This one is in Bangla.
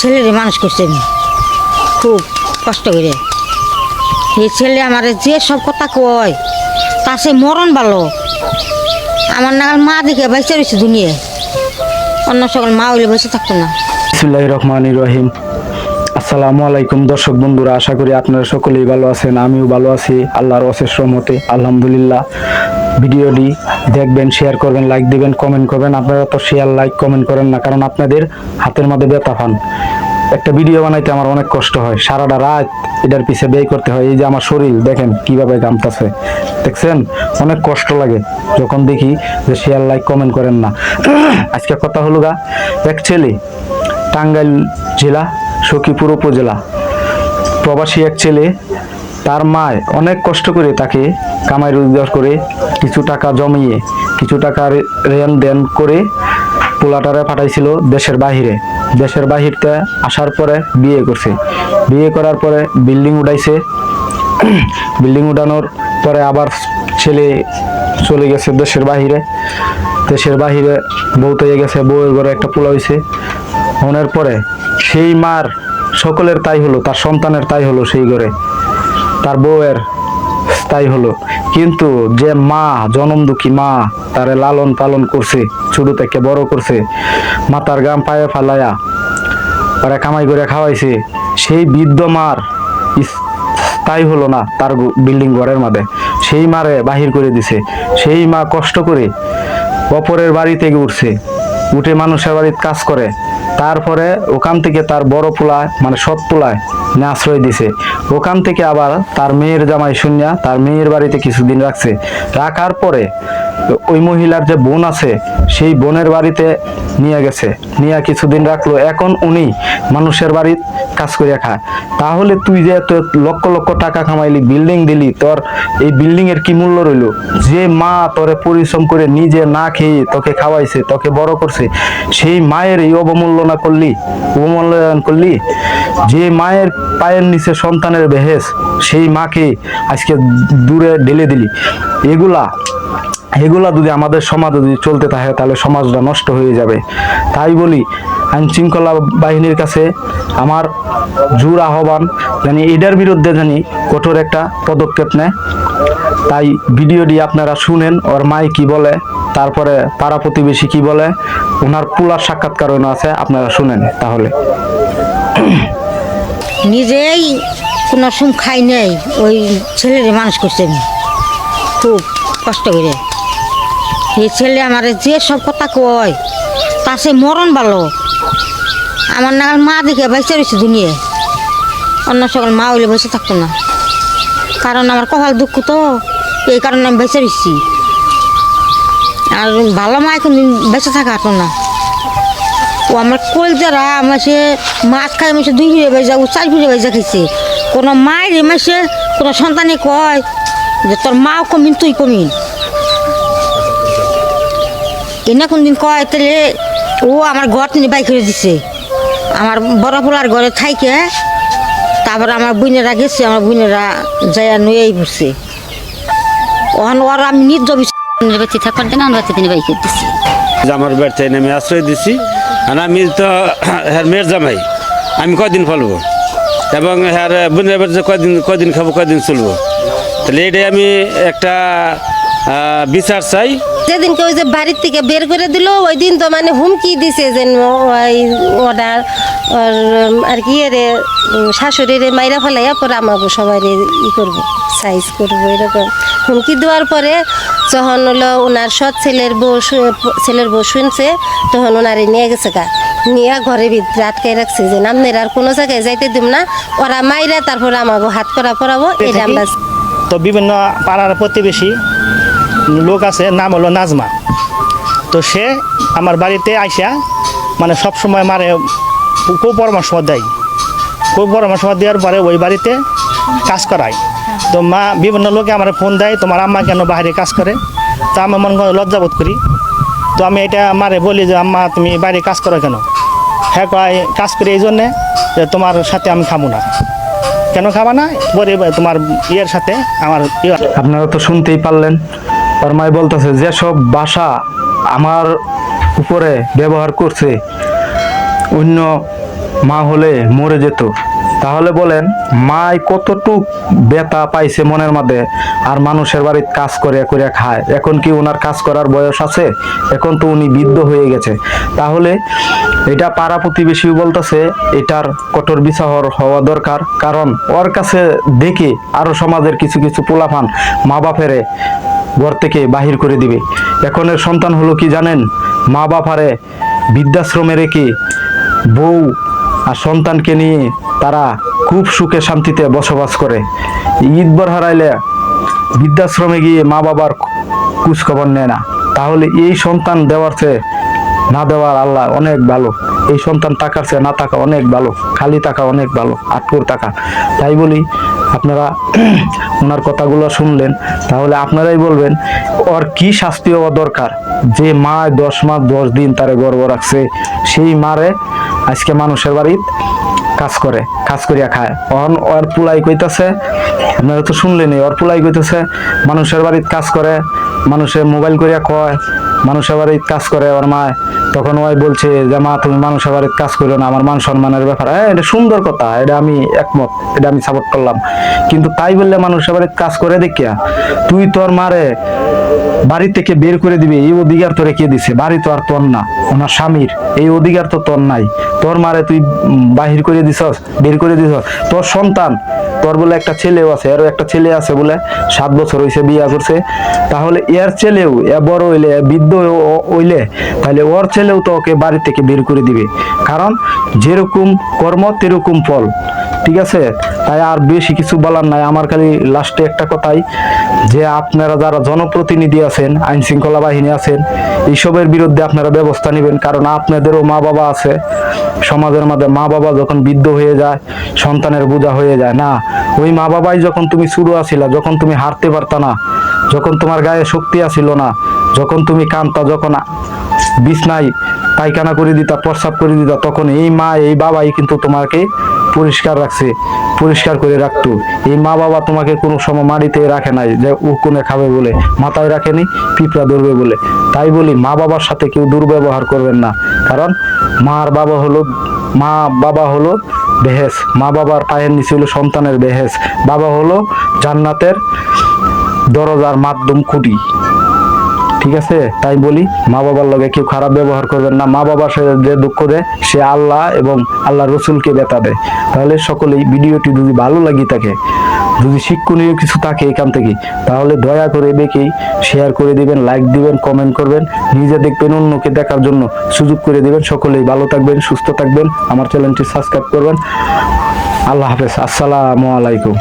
ছেলেরে মানুষ করছে আমি খুব কষ্ট করে। এই ছেলে আমার যে সব কথা কয় তার সে মরণ ভালো। আমার নাগাল মা দেখে বাইসে রয়েছে দুনিয়া অন্য সকল মা হইলে বসে থাকতো না। বিসমুল্লাহ রহমান রহিম। আসসালামু আলাইকুম দর্শক বন্ধুরা, আশা করি আপনারা সকলেই ভালো আছেন, আমিও ভালো আছি আল্লাহর অশেষ রহমতে, আলহামদুলিল্লাহ। ভিডিওটি দেখবেন শেয়ার করবেন লাইক দিবেন কমেন্ট করবেন। আপনারা তো শেয়ার লাইক কমেন্ট করেন না, কারণ আপনাদের হাতের মধ্যে ব্যথা পান। একটা ভিডিও বানাইতে আমার অনেক কষ্ট হয়। সারাটা রাত এটার পিছে ব্যয় করতে হয়। এই যে আমার শরীর, দেখেন কীভাবে গামতাছে দেখছেন? অনেক কষ্ট লাগে যখন দেখি যে শেয়ার লাইক কমেন্ট করেন না। আজকে কথা হলো গা, এক ছেলে, টাঙ্গাইল জেলা, সখীপুর উপজেলা। প্রবাসী এক ছেলে, তার মায় অনেক কষ্ট করে তাকে কামাই রোজগার করে কিছু টাকা জমিয়ে, কিছু টাকা রেন দেন করে পোলাটারে পাঠাইছিল দেশের বাহিরে। দেশের বাহিরতে আসার পরে বিয়ে করছে। বিয়ে করার পরে বিল্ডিং উঠাইছে। বিল্ডিং উঠানোর পরে আবার ছেলে চলে গেছে দেশের বাহিরে। দেশের বাহিরে বউ তো গেছে বউয়ের ঘরে একটা পোলা হয়েছে মনের পরে সেই মার সকলের তাই হলো, তার সন্তানের তাই হলো সেই ঘরে। তার বউয়ের তাই হলো। কিন্তু যে মা, জনম দুঃখী মা, তারে লালন পালন করছে, ছোট থেকে বড় করছে মাতার গাম পায়ে ফালায়া, ওরা কামাই করে খাওয়াইছে, সেই বৃদ্ধ মার তাই হলো না তার বিল্ডিং ঘরের মাঝে। সেই মারে বাহির করে দিছে। সেই মা কষ্ট করে অপরের বাড়ি থেকে উঠছে। উঠে মানুষের বাড়িতে কাজ করে। তারপরে ওখান থেকে তার বড় পোলায় মানে সৎ পোলায় আশ্রয় দিছে। ওখান থেকে আবার তার মেয়ের জামাই শুনিয়া তার মেয়ের বাড়িতে কিছুদিন রাখছে। রাখার পরে ওই মহিলার যে বোন আছে, সেই বোনের বাড়িতে নিয়ে গেছে। নিয়ে কিছুদিন রাখল। এখন উনি মানুষের বাড়ির কাজ করে খায়। তাহলে তুই যে এত লক্ষ লক্ষ টাকা কামাইলি, বিল্ডিং দিলি, তোর এই বিল্ডিং এর কি মূল্য রইল? যে মা তোরে পরিশ্রম করে নিজে না খেয়ে তোকে খাওয়াইছে, তোকে বড় করছে, সেই মায়ের এই অবমূল্যনা করলি অবমূল্যায়ন করলি, যে মায়ের পায়ের নিচে সন্তানের বেহেস সেই মাকে আজকে দূরে ঢেলে দিলি। এগুলা এগুলা যদি আমাদের সমাজে যদি চলতে থাকে, তাহলে সমাজটা নষ্ট হয়ে যাবে। তাই বলি আইন শৃঙ্খলা বাহিনীর কাছে আমার জোর আহ্বান, জানি এটার বিরুদ্ধে জানি কঠোর একটা পদক্ষেপ নেয়। তাই ভিডিওটি আপনারা শুনেন, ওর মাই কি বলে, তারপরে পাড়া প্রতিবেশী কি বলে, ওনার পুলার সাক্ষাৎকার আছে আপনারা শুনেন তাহলে। নিজেই কোনো সুম খাই নেই, ওই ছেলেরে মানুষ করছে। খুব কষ্ট করে। এই ছেলে আমার যে সব কথা কয় তার সে মরণ ভালো। আমার নাগাল মা দেখে বাইসে রয়েছে দুনিয়া অন্য সকল মা হইলে বসে থাকতো না। কারণ আমার কপাল দুঃখ তো, এই কারণে আমি বেঁচে রয়েছি আর ভালো মা এখন বেঁচে থাকা হতো না। ও আমার কোল যারা, আমার সে মাছ খাই মাসে দুই ফিরে বেজা ও চার ফিরে বেজা খাইছে। কোনো মায়ের মাসে কোনো সন্তানে কয় যে তোর মাও কমিন, তুই কমিন। এনে কোনদিন কয় তাহলে ও আমার ঘর তিনি বাই করে দিছে। আমার বড় পোলার ঘরে থাইকে, তারপর আমার বোনেরা গেছে, আমার বোনেরা যাইয়া নুয়েই পড়ছে ওখান ওর আমি নির্দ বাচ্চা থাকার জন্য আমরা তিনি বাইক দিচ্ছি যে আমার বাড়িতে আমি আশ্রয় দিছি, আর আমি তো হ্যার মেয়ের জামাই, আমি কদিন ফলবো? এবং হ্যার বোনের বাড়িতে কদিন কদিন খাব কদিন চলবো? তাহলে এটাই আমি একটা বিচার চাই। যেদিনকে ওই যে বাড়ির থেকে বের করে দিল ওই দিন তো মানে হুমকি দিছে যে ওই ওর উম, আর কি রে শাশুড়ির মাইরা ফেলাইয়া পরে আমাকে সবাই ই করব সাইজ করব এরকম। হুমকি দেওয়ার পরে যখন হলো ওনার সৎ ছেলের বউ ছেলের বউ শুনছে তখন ওনারে নিয়ে গেছে গা। নিয়ে ঘরের ভিতরে আটকাই রাখছে যে নামনের আর কোনো জায়গায় যাইতে দিব না। ওরা মাইরা তারপরে আমাকে হাত করা পরাবো। এটা আমরা তো বিভিন্ন পাড়ার প্রতিবেশী লোক আছে, নাম হলো নাজমা। তো সে আমার বাড়িতে আইসা মানে সব সময় মারে, খুব পরামর্শ দেয়। খুব পরামর্শ দেওয়ার পরে ওই বাড়িতে কাজ করায়। তো মা বিভিন্ন লোকে আমার ফোন দেয়, তোমার আম্মা কেন বাইরে কাজ করে? তো আমি মনে করি লজ্জাবোধ করি। তো আমি এটা মারে বলি যে, আম্মা, তুমি বাইরে কাজ করো কেন? হ্যাঁ কয়, কাজ করি এই জন্যে যে, তোমার সাথে আমি খাব না। কেন খাবা না? পরে তোমার ইয়ের সাথে আমার ইয়ে আপনারা তো শুনতেই পারলেন। তার মায় বলতেছে যেসব ভাষা আমার উপরে ব্যবহার করছে, অন্য মা হলে মরে যেত। তাহলে বলেন, মাই কতটুক বেতা পাইছে মনের মধ্যে, আর মানুষের বাড়িতে কাজ করে করে খায়। এখন কি ওনার কাজ করার বয়স আছে? এখন তো উনি বৃদ্ধ হয়ে গেছে। তাহলে এটা পাড়া প্রতিবেশী বলতেছে, এটার কঠোর বিচার হওয়া দরকার। কারণ ওর কাছে দেখে আরও সমাজের কিছু কিছু পোলাফান মা বাপেরে ঘর থেকে বাহির করে দিবে। এখনের সন্তান হলো কি জানেন? মা বাপারে বৃদ্ধাশ্রমে রেখে বউ আর সন্তানকে নিয়ে তারা খুব সুখে শান্তিতে বসবাস করে। ঈদবর হারাইলে বৃদ্ধাশ্রমে গিয়ে মা বাবার খোঁজ খবর নেয় না। তাহলে এই সন্তান দেওয়ার চেয়ে না দেওয়ার আল্লাহ অনেক ভালো। এই সন্তান টাকার চেয়ে না থাকা অনেক ভালো। খালি টাকা অনেক ভালো। আটপুর টাকা। তাই বলি আপনারা ওনার কথাগুলো শুনলেন, তাহলে আপনারাই বলবেন, ওর কি শাস্তি হওয়া দরকার? যে মা দশ মাস দশ দিন তারে গর্ব রাখছে, সেই মারে আজকে মানুষের বাড়িতে কাজ করে, কাজ করিয়া খায়। অন ওর পুলাই কইতাছে, আপনারা তো শুনলেনই, ওর পুলাই কইতাছে, মানুষের বাড়িতে কাজ করে, মানুষের মোবাইল করিয়া কয়, মানুষের বাড়িতে কাজ করে ওর মা তখন ওই বলছে যে, মা, তুমি মানুষের বাড়িতে কাজ করো না, আমার মান সম্মানের ব্যাপার। হ্যাঁ এটা সুন্দর কথা, এটা আমি একমত, এটা আমি সাপোর্ট করলাম। কিন্তু তাই বললে মানুষের বাড়িতে কাজ করে দেখিয়া, তুই তোর মারে বাড়ি থেকে বের করে দিবে, এই অধিকার তোরে কে দিছে? বাড়ি তো আর তোর না, ওনার স্বামীর, এই অধিকার তো তোর নাই। তোর মারে তুই বাহির করে দিছস, বের করে দিছস। তোর সন্তান, তোর বলে একটা ছেলেও আছে, এরও একটা ছেলে আছে বলে সাত বছর হইছে, বিয়া করছে। তাহলে এর ছেলেও, এ বড় হইলে বৃদ্ধ হইলে, তাহলে ওর ছেলেও তো ওকে বাড়ি থেকে বের করে দিবে। কারণ যেরকম কর্ম, তেরকম ফল। ঠিক আছে? তাই আর বেশি কিছু বলার নাই। আমার খালি লাস্টে একটা কথাই, যে আপনারা যারা জনপ্রতিনিধি আছেন, আইন শৃঙ্খলা বাহিনী আছেন, এইসবের বিরুদ্ধে আপনারা ব্যবস্থা নেবেন। কারণ আপনাদেরও মা বাবা আছে। সমাজের মধ্যে মা বাবা যখন বৃদ্ধ হয়ে যায়, সন্তানের বোঝা হয়ে যায়। না, ওই মা বাবাই যখন তুমি শুরু আছিলা যখন তুমি হারতে পারতা না, যখন তোমার গায়ে শক্তি আসিল না, যখন তুমি কান্তা, যখন বিছনায় পায়খানা করে দিতা, প্রস্রাব করে দিতা, তখন এই মা, এই বাবাই কিন্তু তোমাকে পরিষ্কার রাখছে, পরিষ্কার করে রাখতো। এই মা বাবা তোমাকে কোনো সময় মাটিতে রাখে নাই, যে উকুনে খাবে বলে, মাথায় রাখেনি, পিঁপড়া ধরবে বলে। তাই বলি, মা বাবার সাথে কেউ দুর্ব্যবহার করবেন না। কারণ মা আর বাবা হলো, মা বাবা হলো বেহেস। মা বাবার পায়ের নিচে হলো সন্তানের বেহেস। বাবা হলো জান্নাতের দরজার মাধ্যম খুঁটি। ঠিক আছে? তাই বলি, মা বাবার লগে কেউ খারাপ ব্যবহার করবেন না। মা বাবা সে যে দুঃখ দেয়, সে আল্লাহ এবং আল্লাহ রসুলকে বেতা দেয়। তাহলে সকলেই ভিডিওটি যদি ভালো লাগি থাকে, যদি শিক্ষণীয় কিছু থাকে এখান থেকে, তাহলে দয়া করে দেখেই শেয়ার করে দিবেন লাইক দিবেন কমেন্ট করবেন, নিজে দেখবেন, অন্যকে দেখার জন্য সুযোগ করে দিবেন। সকলেই ভালো থাকবেন, সুস্থ থাকবেন। আমার চ্যানেলটি সাবস্ক্রাইব করবেন। আল্লাহ হাফেজ। আসসালামু আলাইকুম।